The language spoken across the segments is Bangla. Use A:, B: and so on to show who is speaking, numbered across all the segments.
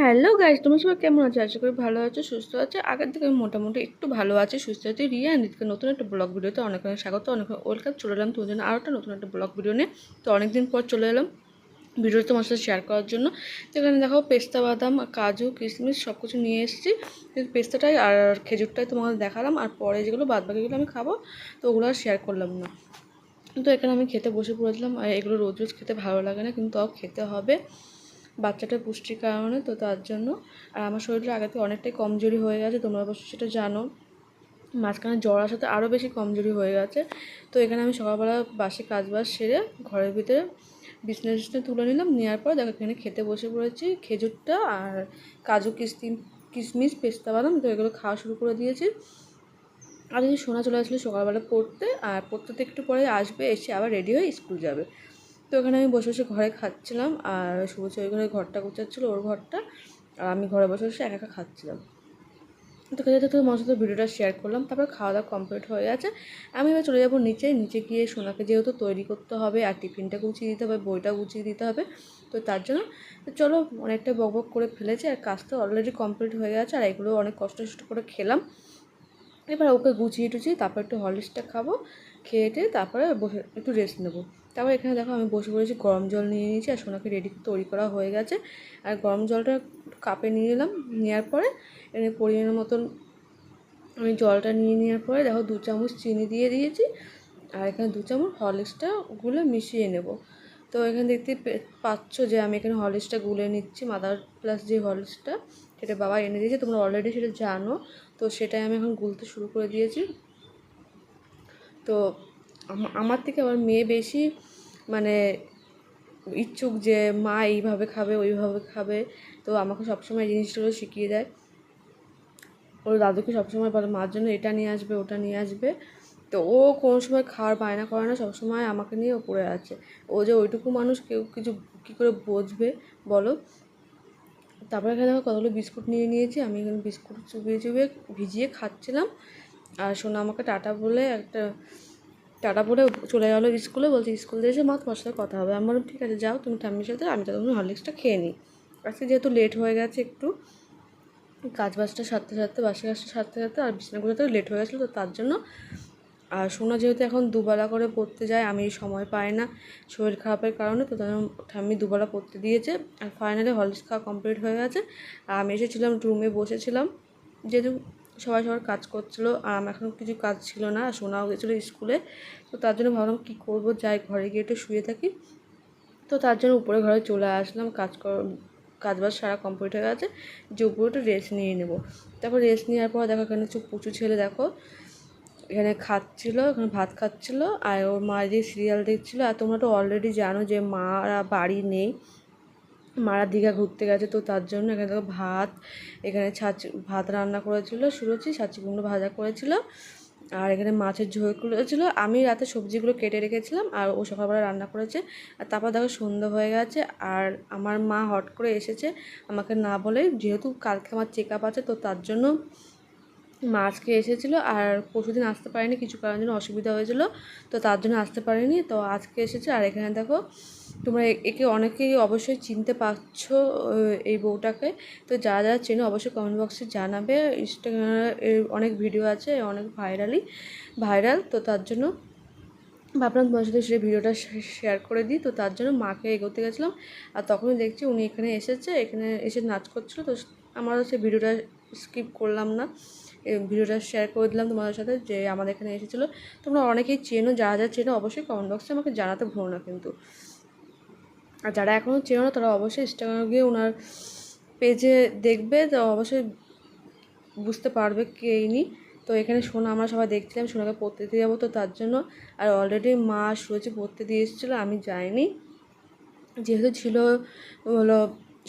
A: হ্যালো গাইজ তোমার সবাই কেমন আছো? আশা করি ভালো আছো, সুস্থ আছো। আগের থেকে মোটামুটি একটু ভালো আছে, সুস্থ আছি। রিয়া নিতকে নতুন একটা ব্লগ ভিডিওতে অনেক অনেক স্বাগত, অনেক ওয়েলকাম চলে এলাম তোমার জন্য আরও একটা নতুন একটা ব্লগ ভিডিও নিয়ে। তো অনেকদিন পর চলে এলাম ভিডিওটা তোমার সাথে শেয়ার করার জন্য। এখানে দেখো পেস্তা, বাদাম, কাজু, কিশমিশ সব কিছু নিয়ে এসেছি। পেস্তাটাই আর খেজুরটাই তোমাকে দেখালাম। আর পরে যেগুলো বাদ বাকিগুলো আমি খাব, তো ওগুলো আর শেয়ার করলাম না। তো এখানে আমি খেতে বসে পড়েছিলাম। আর এগুলো রোজ রোজ খেতে ভালো লাগে না, কিন্তু তাও খেতে হবে। বাচ্চাটার পুষ্টির কারণে, তো তার জন্য। আর আমার শরীরটা আগে থেকে অনেকটাই কমজোরি হয়ে গেছে, তোমরা অবশ্য সেটা জানো। মাঝখানে জ্বর আসাতে আরও বেশি কমজোরি হয়ে গেছে। তো এখানে আমি সকালবেলা বাসে কাজ বাজ সেরে ঘরের ভিতরে বিছনা টিছনা তুলে নিলাম নেওয়ার পর দেখো এখানে খেতে বসে পড়েছি, খেজুরটা আর কাজু কিস্তি কিশমিশ পেস্তা বাদাম, তো এগুলো খাওয়া শুরু করে দিয়েছি। আর যদি সোনা চলে আসলে সকালবেলা পড়তে, আর পড়তে তো একটু পরে আসবে, এসে আবার রেডি হয়ে স্কুল যাবে। তো ওখানে আমি বসে বসে ঘরে খাচ্ছিলাম আর শুভচ ওই ঘরে ঘরটা গুছাচ্ছিলো, ওর ঘরটা। আর আমি ঘরে বসে বসে একা একা খাচ্ছিলাম। তো খেতে তো তোমার সাথে ভিডিওটা শেয়ার করলাম, তারপর খাওয়া দাওয়া কমপ্লিট হয়ে গেছে। আমি এবার চলে যাব নিচে নিচে গিয়ে সোনাকে যেহেতু তৈরি করতে হবে আর টিফিনটা গুছিয়ে দিতে হবে, বইটা গুছিয়ে দিতে হবে, তো তার জন্য। চলো অনেকটা বক বক করে ফেলেছে আর কাজটা অলরেডি কমপ্লিট হয়ে গেছে আর এগুলো অনেক কষ্ট কষ্ট করে খেলাম। এবার ওকে গুছিয়ে টুছিয়ে তারপর একটু হরলিক্সটা খাব খেয়ে টেয়ে তারপরে বসে একটু রেস্ট নেব। তারপর এখানে দেখো আমি বসে পড়েছি, গরম জল নিয়ে নিয়েছি আর সোনাকে রেডি তৈরি করা হয়ে গেছে। আর গরম জলটা কাপে নিয়ে নিলাম নেওয়ার পরে এনে পরিমাণের মতন আমি জলটা নিয়ে নেওয়ার পরে দেখো দু চামচ চিনি দিয়ে দিয়েছি আর এখানে দু চামচ হরলিক্সটা গুলে মিশিয়ে নেব। তো এখানে দেখতে পাচ্ছ যে আমি এখানে হরলিক্সটা গুলে নিচ্ছি মাদার প্লাস যে হরলিক্সটা সেটা বাবা এনে দিয়েছে, তোমরা অলরেডি সেটা জানো। তো সেটাই আমি এখন গুলতে শুরু করে দিয়েছি। তো আমার থেকে আমার মেয়ে বেশি মানে ইচ্ছুক যে মা এইভাবে খাবে, ওইভাবে খাবে। তো আমাকে সবসময় জিনিসগুলো শিখিয়ে দেয়। ওর দাদুকে সবসময় বলে, মার জন্য এটা নিয়ে আসবে, ওটা নিয়ে আসবে। তো ও কোনো সময় খাওয়ার বায়না করে না, সবসময় আমাকে নিয়ে ও পড়ে আছে। ও যে ওইটুকু মানুষ, কেউ কিছু কী করে বুঝবে, বলো? তারপরে এখানে দেখো কতগুলো বিস্কুট নিয়ে নিয়েছি। আমি এখানে বিস্কুট চুবিয়ে চুবিয়ে ভিজিয়ে খাচ্ছিলাম। আর সোনা আমাকে টাটা বলে একটা টাটা পরে চলে গেলো স্কুলে, বলছে, স্কুল দিয়ে এসে মা তোমার সাথে কথা হবে। আমার ঠিক আছে, যাও, তুমি ঠাম্মির সাথে, আমি তখন হরলিক্সটা খেয়ে নিই। আজকে যেহেতু লেট হয়ে গেছে একটু, কাজ বাজটা সারতে সারতে, বাসে গাছটা সারতে সারতে আর বিছানাগুলোতে লেট হয়ে গেছিল, তো তার জন্য, আর সোনা যেহেতু এখন দুবেলা করে পড়তে যায়, আমি সময় পাই না শরীর খারাপের কারণে, তো তখন ঠাম্মি দুবেলা পড়তে দিয়েছে। আর ফাইনালি হরলিক্স খাওয়া কমপ্লিট হয়ে গেছে। আর আমি এসেছিলাম রুমে বসেছিলাম, যেহেতু সবাই সবার কাজ করছিল, আর আমার এখন কিছু কাজ ছিল না শোনাও গেছিল স্কুলে। তো তার জন্য ভাবলাম কী করব, যাই ঘরে গিয়ে একটু শুয়ে থাকি। তো তার জন্য উপরে ঘরে চলে আসলাম, কাজ কর কাজ বাজ সারা কমপ্লিট হয়ে গেছে, যে উপরে একটু রেস্ট নিয়ে নেব। তারপর রেস্ট নেওয়ার পর দেখো এখানে চুপ পুচু ছেলে দেখো, এখানে খাচ্ছিলো, এখানে ভাত খাচ্ছিলো, আর ওর মা যে সিরিয়াল দেখছিলো, আর তোমরা তো অলরেডি জানো যে মারা বাড়ি নেই। মারা দীঘা ঘুরতে গেছে, তো তার জন্য এখানে দেখো ভাত, এখানে ছাঁচ, ভাত রান্না করেছিল, সুরুচি ছাঁচি কুমড়ো ভাজা করেছিল, আর এখানে মাছের ঝোল করেছিল। আমি রাতে সবজিগুলো কেটে রেখেছিলাম, আর ও সকালবেলা রান্না করেছে। আর তারপর দেখো সন্ধ্যা হয়ে গেছে, আর আমার মা হট করে এসেছে আমাকে না বলে, যেহেতু কালকে আমার চেক আপ আছে, তো তার জন্য মা আজকে এসেছিল আর পরশুদিন আসতে পারেনি, কিছু কারণের জন্য অসুবিধা হয়েছিলো, তো তার জন্য আসতে পারেনি। তো আজকে এসেছে আর এখানে দেখো, তোমরা একে অনেকেই অবশ্যই চিনতে পারছ এই বউটাকে। তো যারা যারা চেনো অবশ্যই কমেন্ট বক্সে জানাবে। ইনস্টাগ্রামে অনেক ভিডিও আছে, অনেক ভাইরালি ভাইরাল তো তার জন্য ভাবলাম তোমার সাথে সেই ভিডিওটা শেয়ার করে দিই। তো তার জন্য মাকে এগোতে গেছিলাম আর তখনই দেখছি উনি এখানে এসেছে, এখানে এসে নাচ করছিল, তো আমারও সেই ভিডিওটা স্কিপ করলাম না। ভিডিওটা শেয়ার করে দিলাম তোমাদের সাথে যে আমাদের এখানে এসেছিল। তোমরা অনেকেই চেনো, যারা যা চেনো অবশ্যই কমেন্ট বক্সে আমাকে জানাতে ভুলো না কিন্তু। আর যারা এখনও চেনো না, তারা অবশ্যই ইনস্টাগ্রামে গিয়ে ওনার পেজে দেখবে, তো অবশ্যই বুঝতে পারবে কে ইনি। তো এখানে সোনা, আমরা সবাই দেখছিলাম, সোনাকে পড়তে দিয়ে যাব তো তার জন্য। আর অলরেডি মা সুরজি পড়তে দিয়ে এসেছিল, আমি যাইনি। যেহেতু ছিল হলো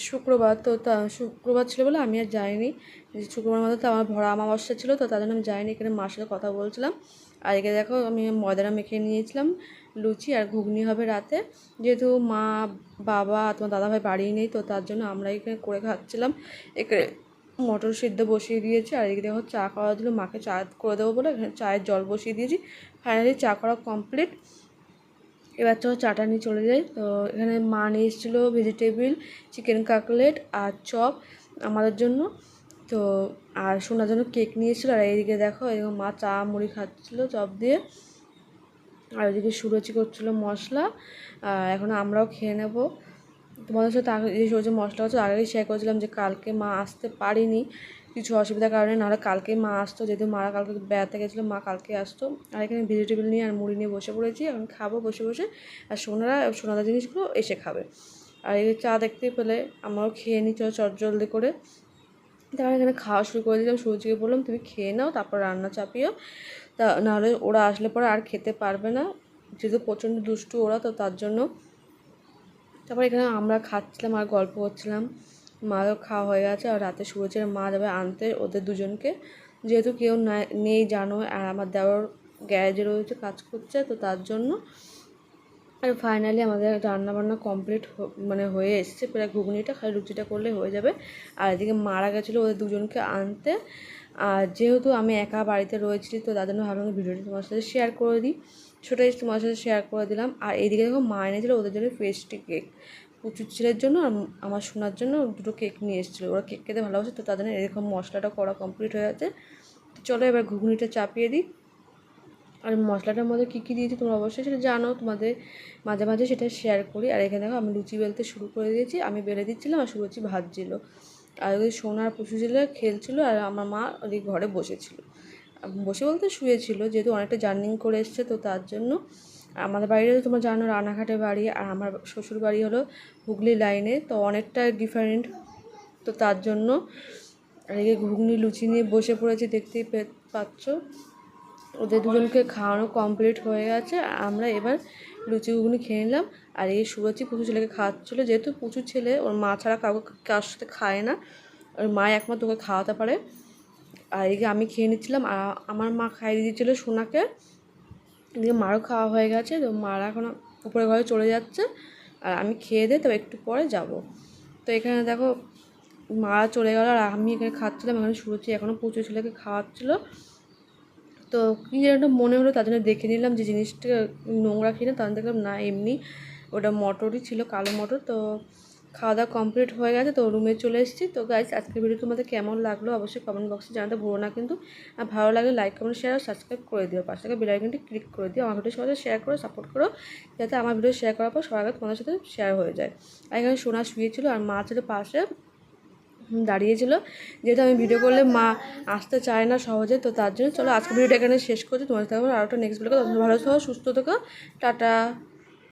A: শুক্রবার, তো তা শুক্রবার ছিল বলে আমি আর যাইনি। শুক্রবার মধ্যে তো আমার ভরা আমাবস্যা ছিল, তো তার জন্য আমি যাইনি, এখানে মার সাথে কথা বলছিলাম। আর এখানে দেখো, আমি ময়দানা মেখে নিয়েছিলাম, লুচি আর ঘুগনি হবে রাতে। যেহেতু মা, বাবা, তোমার দাদাভাই বাড়ি নেই, তো তার জন্য আমরা এখানে করে খাচ্ছিলাম। এখানে মটর সিদ্ধ বসিয়ে দিয়েছি, আর এদিকে দেখো, চা খাওয়া দিল মাকে চা করে দেবো বলে এখানে চায়ের জল বসিয়ে দিয়েছি। ফাইনালি চা করা কমপ্লিট এবার চলো চাটা নিয়ে চলে যাই। তো এখানে মা নিয়ে এসেছিল ভেজিটেবিল চিকেন কাকলেট আর চপ আমাদের জন্য। তো, আর শোনার জন্য কেক নিয়েছিল, আর এইদিকে দেখো এদিকে মা চা মুড়ি খাচ্ছিলো চপ দিয়ে। আর ওইদিকে সুরচি করছিল মশলা, আর এখন আমরাও খেয়ে নেব। তোমাদের সাথে আগে যে মশলা হচ্ছে আগেই শেয়ার করেছিলাম যে কালকে মা আসতে পারিনি। কিছু অসুবিধার কারণে, নাহলে কালকেই মা আসতো, যেহেতু মারা কালকে বেড়াতে গেছিল, মা কালকে আসতো। আর এখানে ভেজিটেবল নিয়ে আর মুড়ি নিয়ে বসে পড়েছি, এখন খাব বসে বসে। আর সোনারা, সোনাদার জিনিসগুলো এসে খাবে। আর এই চা দেখতে পেলে, আমরাও খেয়ে নিই চট জলদি করে। তারপর এখানে খাওয়া শুরু করে দিলাম সূর্যকে বললাম, তুমি খেয়ে নাও, তারপর রান্না চাপিও। তা নাহলে ওরা আসলে পরে আর খেতে পারবে না, যেহেতু প্রচণ্ড দুষ্টু ওরা, তো তার জন্য। তারপর এখানে আমরা খাচ্ছিলাম আর গল্প করছিলাম। মাও খাওয়া হয়ে গেছে আর রাতে সুরজের মা যাবে আনতে ওদের দুজনকে। যেহেতু কেউ নেই জানো, আর আমার দেওয়ার গ্যারেজে রয়েছে, কাজ করছে, তো তার জন্য আর ফাইনালি আমাদের রান্না বান্না কমপ্লিট মানে হয়ে এসছে। প্রায় ঘুগনিটা খালি লুচিটা করলে হয়ে যাবে। আর এদিকে মারা গেছিল ওদের দুজনকে আনতে। আর যেহেতু আমি একা বাড়িতে রয়েছি, তো তার জন্য ভাবলাম ভিডিওটি তোমার সাথে শেয়ার করে দিই। সেটাই তোমার সাথে শেয়ার করে দিলাম। আর এইদিকে দেখো মা এনেছিলো ওদের জন্য পেস্ট্রি কেক প্রচুর ছেলের জন্য আর আমার শোনার জন্য দুটো কেক নিয়ে এসেছিল। ওরা কেক খেতে ভালোবাসে, তো তাদের এরকম মশলাটা করা কমপ্লিট হয়ে গেছে। চলো এবার ঘুগনিটা চাপিয়ে দিই। আর মশলাটার মধ্যে কী কী দিয়েছি তোমরা অবশ্যই সেটা জানো, তোমাদের মাঝে মাঝে সেটা শেয়ার করি। আর এখানে দেখো আমি লুচি বেলতে শুরু করে দিয়েছি, আমি বেলে দিচ্ছিলাম আর সুরুচি ভাজছিল আর ওই সোনার পুষু ছিল খেলছিল আর আমার মা ওই ঘরে বসেছিল। বসে বলতে শুয়েছিল, যেহেতু অনেকটা জার্নিং করে এসছে তো তার জন্য। আমাদের বাড়িতে তোমরা জানো রানাঘাটে বাড়ি, আর আমার শ্বশুর বাড়ি হলো হুগলি লাইনে তো অনেকটা ডিফারেন্ট তো তার জন্য। আর ঘুগনি, লুচি নিয়ে বসে পড়েছি, দেখতেই পাচ্ছ। ওদের দুজনকে খাওয়ানো কমপ্লিট হয়ে গেছে। আমরা এবার লুচি ঘুগনি খেয়ে নিলাম। আর এই সুরচি পুচু ছেলেকে খাওয়াচ্ছিলো। যেহেতু পুচু ছেলে, ওর মা ছাড়া কাউকে কার সাথে খায় না। ওর মা একমাত্র ওকে খাওয়াতে পারে। আর এদিকে আমি খেয়ে নিচ্ছিলাম। আর আমার মা খাইয়ে দিয়েছিলো সোনাকে। এদিকে মারও খাওয়া হয়ে গেছে। তো মারা এখন উপরে ঘরে চলে যাচ্ছে। আর আমি খেয়ে দিয়ে তবে একটু পরে যাব। তো এখানে দেখো, মারা চলে গেল। আর আমি এখানে খাচ্ছিলাম। এখানে সুরচি এখনও প্রচুর ছেলেকে খাওয়াচ্ছিলো। তো কী একটা মনে হলো, তার জন্য দেখে নিলাম যে জিনিসটা নোংরা কিনা তখন দেখলাম না, এমনি ওটা মটরই ছিল, কালো মটর। তো খাওয়া দাওয়া কমপ্লিট হয়ে গেছে, তো রুমে চলে এসেছি। তো গাইজ আজকের ভিডিও তোমাদের কেমন লাগল অবশ্যই কমেন্ট বক্সে জানাতে ভুলো না কিন্তু। আর ভালো লাগলে লাইক কমেন্ট শেয়ার আর সাবস্ক্রাইব করে দিও। পাশে থেকে বেল আইকনটি ক্লিক করে দিও। আমার ভিডিও সবাই শেয়ার করো সাপোর্ট করো, যাতে আমার ভিডিও শেয়ার করার পর সবার আগে তোমাদের সাথে শেয়ার হয়ে যায়। আর এখানে সোনা শুয়েছিল আর মা ছিল পাশে। দাঁড়িয়েছিল। যেহেতু আমি ভিডিও করলে মা আসতে চায় না সহজে, তো তার জন্য চলো আজকে ভিডিওটা এখানে শেষ করছি। তোমার সাথে আরও একটা নেক্সট ভিডিও ভালো থাকো, সুস্থ থেকো। টাটা।